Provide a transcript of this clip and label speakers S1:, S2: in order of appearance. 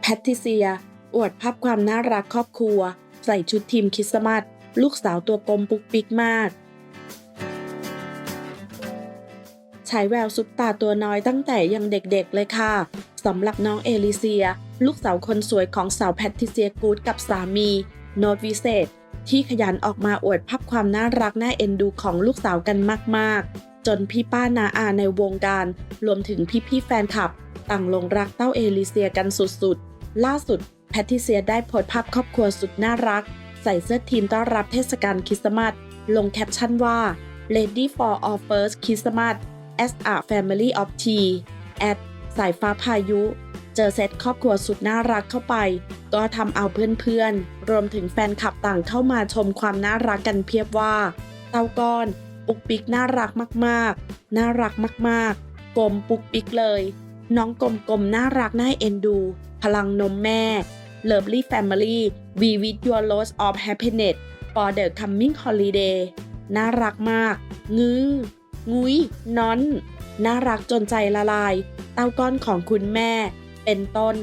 S1: แพทริเซีย อวดภาพความน่ารักครอบครัว ใส่ชุดทีมคริสต์มาสลูกสาวตัวกลมปุกปิกมากฉายแววซุปตาตัวน้อยตั้งแต่ยังเด็กๆเลยค่ะสำหรับน้องเอลิเซีย ลูกสาวคนสวยของสาวแพทริเซียกูดกับสามี โนตวิเศษ ที่ขยันออกมาอวดภาพความน่ารักน่าเอ็นดูของลูกสาวกันมากๆ จนพี่ป้านาอาในวงการ รวมถึงพี่ๆแฟนคลับ ต่างลงรักเต้าเอลิเซียกันสุดๆ ล่าสุดแพทริเซียได้โพสต์ภาพครอบครัวสุดน่ารัก ใส่เสื้อทีมต้อนรับเทศกาลคริสต์มาสลงแคปชั่นว่า Lady for all first Christmas as a family of tea at สายฟ้าพายุ เจอเซตครอบครัวสุดน่ารักเข้าไป ก็ทำเอาเพื่อนๆ รวมถึงแฟนคลับต่างเข้ามาชมความน่ารักกันเพียบว่า เต้าก้อน ปุกปิกน่ารักมากๆ น่ารักมากๆ กลมปุกปิกเลย น้องกลมๆ น่ารักน่าเอ็นดู พลังนมแม่ Lovely Family We with your loads of happiness for the coming holiday น่ารักมาก งื้องุ้ยนอน น่ารักจนใจละลาย เต้าก้อนของคุณแม่ เป็นต้น